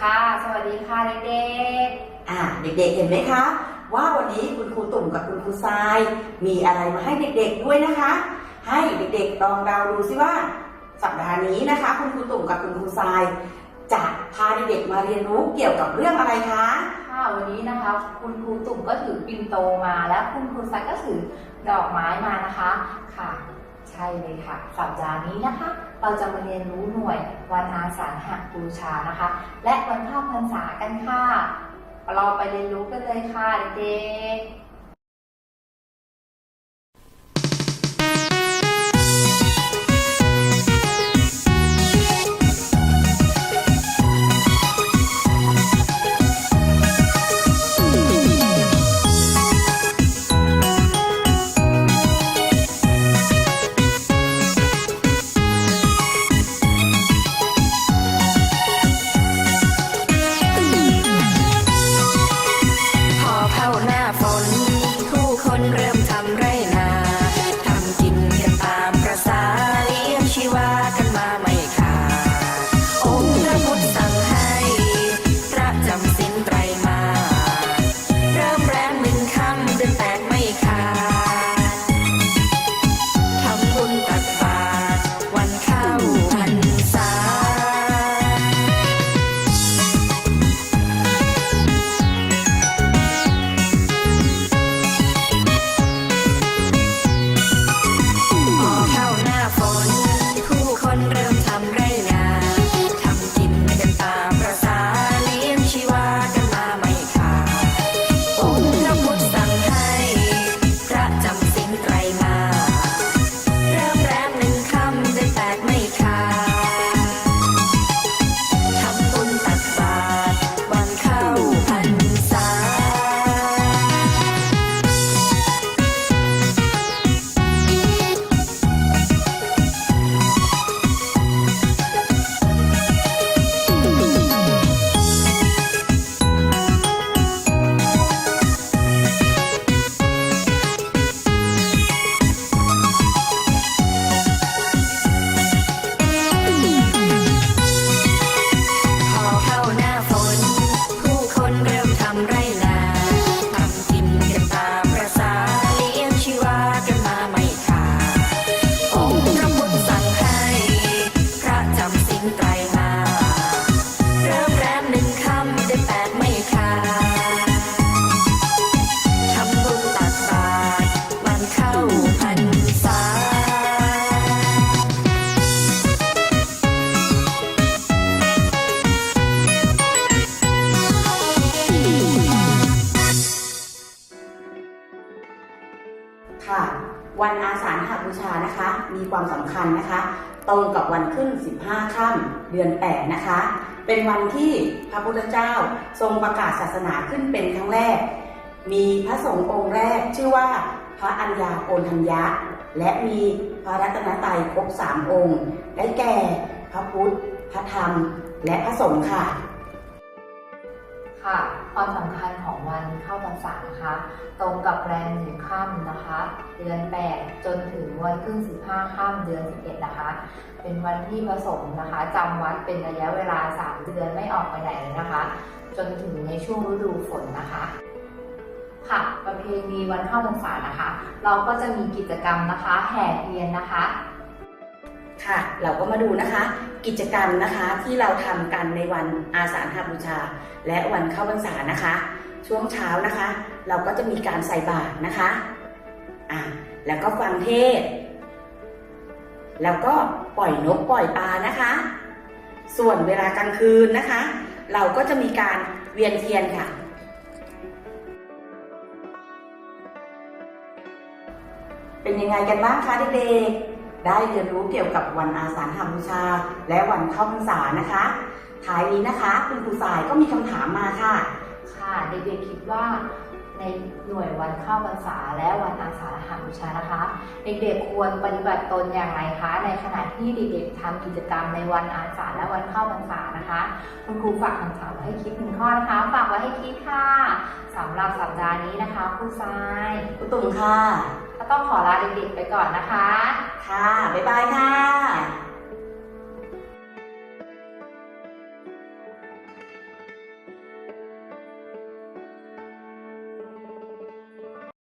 ค่ะ สวัสดีค่ะเด็กอ่าเด็กๆ เห็นไหมคะ ว่าวันนี้คุณครูตุ่มกับคุณครูทราย มีอะไรมาให้เด็กๆด้วยนะคะ ให้เด็กๆลองเดาดูซิว่า สัปดาห์นี้นะคะ คุณครูตุ่มกับคุณครูทราย จะพาเด็กๆมาเรียนรู้เกี่ยวกับเรื่องอะไรคะๆ ค่ะ วันนี้นะคะ คุณครูตุ่มก็ถือปิ่นโตมาและคุณครูซักก็ถือดอกไม้มานะคะ ค่ะ ใช่เลยค่ะ สัปดาห์นี้นะคะ เราจะมาเรียนรู้หน่วยวันอาสาฬหบูชานะคะ และวันเข้าพรรษากันค่ะ เราไปเรียนรู้กันเลยค่ะเด็ก วันอาสาฬหบูชานะคะ มีความสำคัญนะคะ ตรงกับวันขึ้น 15 ค่ำเดือน 8 นะคะ เป็นวันที่พระพุทธเจ้าทรงประกาศศาสนาขึ้นเป็นครั้งแรก มีพระสงฆ์องค์แรกชื่อว่าพระอัญญาโกณทัญญะ และมีพระรัตนตรัยครบสามองค์ ได้แก่พระพุทธ พระธรรม และพระสงฆ์ค่ะ ค่ะ ความสำคัญของวันเข้าพรรษานะคะ ตรงกับแรมหนึ่งค่ำนะคะ เดือน 8 จนถึงวันขึ้น 15ค่ำเดือน 11 นะคะ เป็นวันที่พระสงฆ์นะคะจำวัดเป็นระยะเวลา 3 เดือนไม่ออกไปไหนเลยนะคะ จนถึงในช่วงฤดูฝนนะคะค่ะประเพณีวันเข้าพรรษานะคะ เราก็จะมีกิจกรรมนะคะ แห่เทียนนะคะ ค่ะ เราก็มาดูนะคะ กิจกรรมนะคะที่เราทำกันในวันอาสาฬหบูชา และวันเข้าพรรษานะคะ ช่วงเช้านะคะ เราก็จะมีการใส่บาตรนะคะอ่าแล้วก็ฟังเทศ แล้วก็ปล่อยนกปล่อยปลานะคะ ส่วนเวลากลางคืนนะคะ เราก็จะมีการเวียนเทียนค่ะเป็นยังไงกันบ้างคะเด็กๆ ได้เรียนรู้เกี่ยวกับวันอาสาฬหบูชา และวันเข้าพรรษานะคะ ท้ายนี้นะคะ คุณครูสายก็มีคำถามมาค่ะ ค่ะเด็กๆคิดว่าในหน่วยวันเข้าพรรษาและวันอาสาฬหบูชานะคะ เด็กๆควรปฏิบัติตนอย่างไรคะ ในขณะที่เด็กๆทำกิจกรรมในวันอาสาฬและวันเข้าพรรษานะคะ คุณครูฝากคำถามไว้ให้คิดหนึ่งข้อนะคะฝากไว้ให้คิดค่ะสำหรับสัปดาห์นี้นะคะครูทรายคุณตุ่มค่ะก็ต้องขอลาเด็กๆไปก่อนนะคะ ค่ะ บ๊ายบายค่ะ